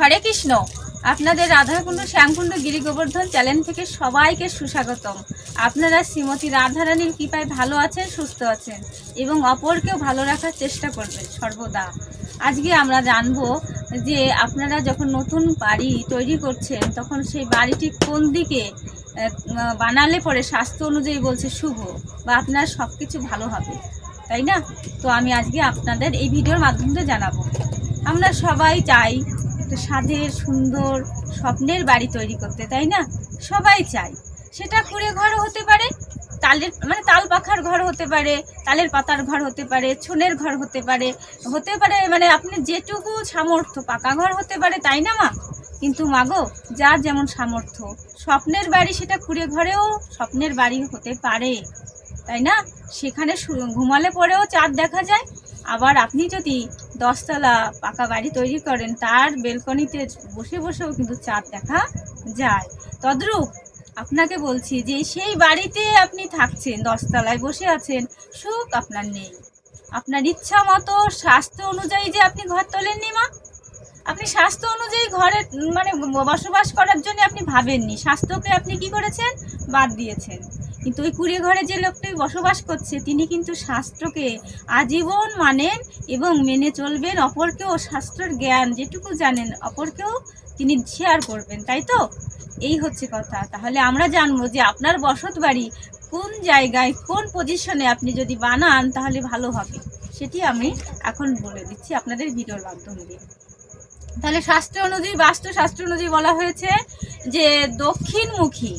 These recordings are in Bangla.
হরে কৃষ্ণ। আপনাদের রাধাকুণ্ড, শ্যামকুণ্ড গিরি গোবর্ধন চ্যানেল থেকে সবাইকে সুস্বাগতম। আপনারা শ্রীমতী রাধারানীর কৃপায় ভালো আছেন, সুস্থ আছেন এবং অপরকেও ভালো রাখার চেষ্টা করবেন সর্বদা। আজকে আমরা জানব যে আপনারা যখন নতুন বাড়ি তৈরি করছেন, তখন সেই বাড়িটি কোন দিকে বানালে পরে স্বাস্থ্য অনুযায়ী বলছে শুভ বা আপনার সব কিছু ভালো হবে, তাই না? তো আমি আজকে আপনাদের এই ভিডিওর মাধ্যমে জানাব। আমরা সবাই চাই একটা সাজের সুন্দর, স্বপ্নের বাড়ি তৈরি করতে, তাই না? সবাই চাই সেটা কুড়ে ঘরও হতে পারে, তালের মানে তাল পাখার ঘর হতে পারে, তালের পাতার ঘর হতে পারে, ছোনের ঘর হতে পারে হতে পারে মানে আপনি যেটুকু সামর্থ্য, পাকা ঘর হতে পারে, তাই না, মা? কিন্তু মাগো যার যেমন সামর্থ্য, স্বপ্নের বাড়ি সেটা কুড়ে ঘরেও, স্বপ্নের বাড়ি হতে পারে, তাই না? সেখানে ঘুমালে পরেও চাঁদ দেখা যায়, আবার আপনি যদি দশতলা পাকা বাড়ি তৈরি করেন, তার বেলকনিতে বসে বসেও কিন্তু চাঁদ দেখা যায়। তদ্রূপ আপনাকে বলছি যে সেই বাড়িতে আপনি থাকছেন, দশতলায় বসে আছেন, সুখ আপনার নেই। আপনার ইচ্ছা মতো স্বাস্থ্য অনুযায়ী যে আপনি ঘর তোলেননি মা? আপনি স্বাস্থ্য অনুযায়ী ঘরে মানে বসবাস করার জন্য আপনি ভাবেননি, স্বাস্থ্যকে আপনি কি করেছেন? বাদ দিয়েছেন। কিন্তু ওই কুড়ে ঘরে যে লোকটি বসবাস করছে, তিনি কিন্তু শাস্ত্রকে আজীবন মানেন এবং মেনে চলবেন। অপরকেও শাস্ত্রের জ্ঞান যেটুকু জানেন, অপরকেও তিনি শেয়ার করবেন, তাই তো? এই হচ্ছে কথা। তাহলে আমরা জানব যে আপনার বসত বাড়ি কোন জায়গায়, কোন পজিশনে আপনি যদি বানান, তাহলে ভালো হবে। সেটি আমি এখন বলে দিচ্ছি আপনাদের ভিডিওর মাধ্যম দিয়ে। তাহলে শাস্ত্র অনুযায়ী, বাস্তু শাস্ত্র অনুযায়ী বলা হয়েছে যে দক্ষিণমুখী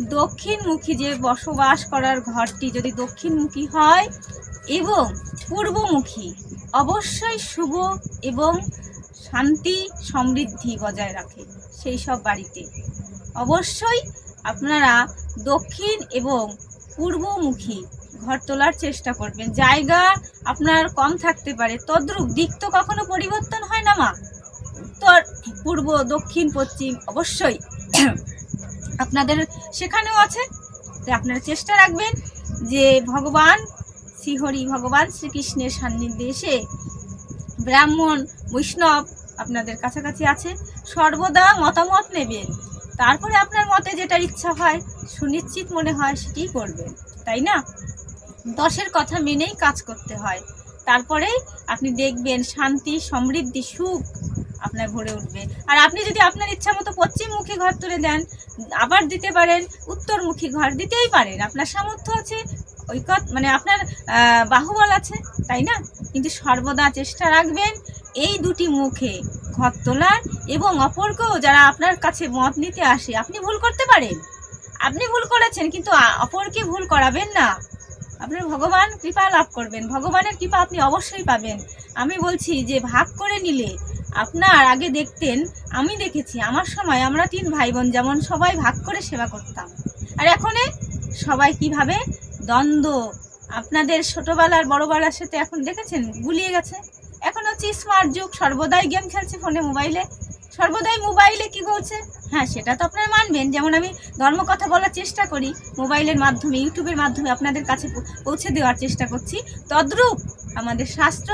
দক্ষিণমুখী যে বসবাস করার ঘরটি যদি দক্ষিণমুখী হয় এবং পূর্বমুখী, অবশ্যই শুভ এবং শান্তি, সমৃদ্ধি বজায় রাখে সেই সব বাড়িতে। অবশ্যই আপনারা দক্ষিণ এবং পূর্বমুখী ঘর তোলার চেষ্টা করবেন। জায়গা আপনার কম থাকতে পারে, তদ্রুপ দিক তো কখনো পরিবর্তন হয় না মা। উত্তর, পূর্ব, দক্ষিণ, পশ্চিম, অবশ্যই আপনাদের সেখানেও আছে। তো আপনারা চেষ্টা রাখবেন যে ভগবান, শ্রীহরি ভগবান শ্রীকৃষ্ণের সান্নিধ্যে এসে ব্রাহ্মণ, বৈষ্ণব আপনাদের কাছাকাছি আছে, সর্বদা মতামত নেবেন। তারপরে আপনার মতে যেটা ইচ্ছা হয়, সুনিশ্চিত মনে হয় সেটাই করবেন, তাই না? দশের কথা মেনেই কাজ করতে হয়। তারপরেই আপনি দেখবেন শান্তি, সমৃদ্ধি, সুখ আপনার ভরে উঠবে। আর আপনি যদি আপনার ইচ্ছা মতো পশ্চিমমুখী ঘর তুলে দেন, আবার দিতে পারেন, উত্তরমুখী ঘর দিতেই পারেন। আপনার সামর্থ্য আছে, ঐকত মানে আপনার বাহুবল আছে, তাই না? কিন্তু সর্বদা চেষ্টা রাখবেন এই দুটি মুখে ঘর তোলার এবং অপরকেও যারা আপনার কাছে মত নিতে আসে, আপনি ভুল করতে পারেন। আপনি ভুল করেছেন, কিন্তু অপরকে ভুল করাবেন না। আপনার ভগবান কৃপা লাভ করবেন। ভগবানের কৃপা আপনি অবশ্যই পাবেন। আমি বলছি যে, ভাগ করে নিলে আপনার আগে দেখতেন, আমি দেখেছি, আমার সময় আমরা তিন ভাই বোন যেমন সবাই ভাগ করে সেবা করতাম। আর এখনে সবাই কীভাবে? দ্বন্দ্ব। আপনাদের ছোটোবেলার বড়বেলার সাথে এখন দেখেছেন? গুলিয়ে গেছে। এখন হচ্ছে স্মার্ট যুগ, সর্বদাই গেম খেলছে ফোনে মোবাইলে সর্বদাই মোবাইলে কি বলছে হ্যাঁ সেটা তো আপনারা মানবেন। যেমন আমি ধর্ম কথা বলার চেষ্টা করি, মোবাইলের মাধ্যমে, ইউটিউবের মাধ্যমে আপনাদের কাছে পৌঁছে দেওয়ার চেষ্টা করছি। তদ্রূপ আমাদের শাস্ত্র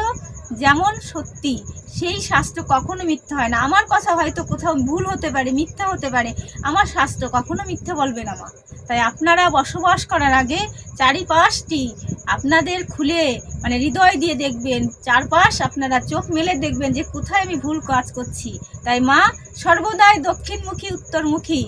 যেমন সত্যি, সেই শাস্ত্র কখনো মিথ্যা হয় না। আমার কথা হয়তো কোথাও ভুল হতে পারে, মিথ্যা হতে পারে। আমার শাস্ত্র কখনো মিথ্যা বলবে না মা। তাই আপনারা বসবাস করার আগে চারিপাশটি আপনাদের খুলে মানে হৃদয় দিয়ে দেখবেন, চারপাশ আপনারা চোখ মেলে দেখবেন যে কোথায় আমি ভুল কাজ করছি। তাই মা সর্বদাই দক্ষিণমুখী, উত্তরমুখী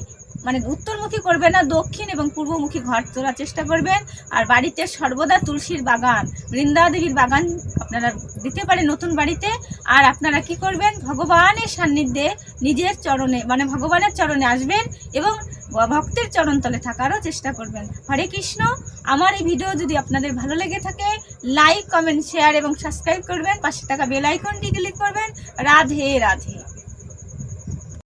মানে উত্তরমুখী করবে না, দক্ষিণ এবং পূর্বমুখী ঘর তোলার চেষ্টা করবেন। আর বাড়িতে সর্বদা তুলসীর বাগান বৃন্দাদেবীর বাগান আপনারা দিতে পারেন নতুন বাড়িতে। আর আপনারা কি করবেন? ভগবানের সান্নিধ্যে নিজের চরণে মানে ভগবানের চরণে আসবেন এবং ভক্তের চরণতলে থাকারও চেষ্টা করবেন। হরে কৃষ্ণ, আমার এই ভিডিও যদি আপনাদের ভালো লেগে থাকে লাইক কমেন্ট শেয়ার এবং সাবস্ক্রাইব করবেন। পাশে টাকা বেল আইকনটি ক্লিক করবেন। রাধে রাধে।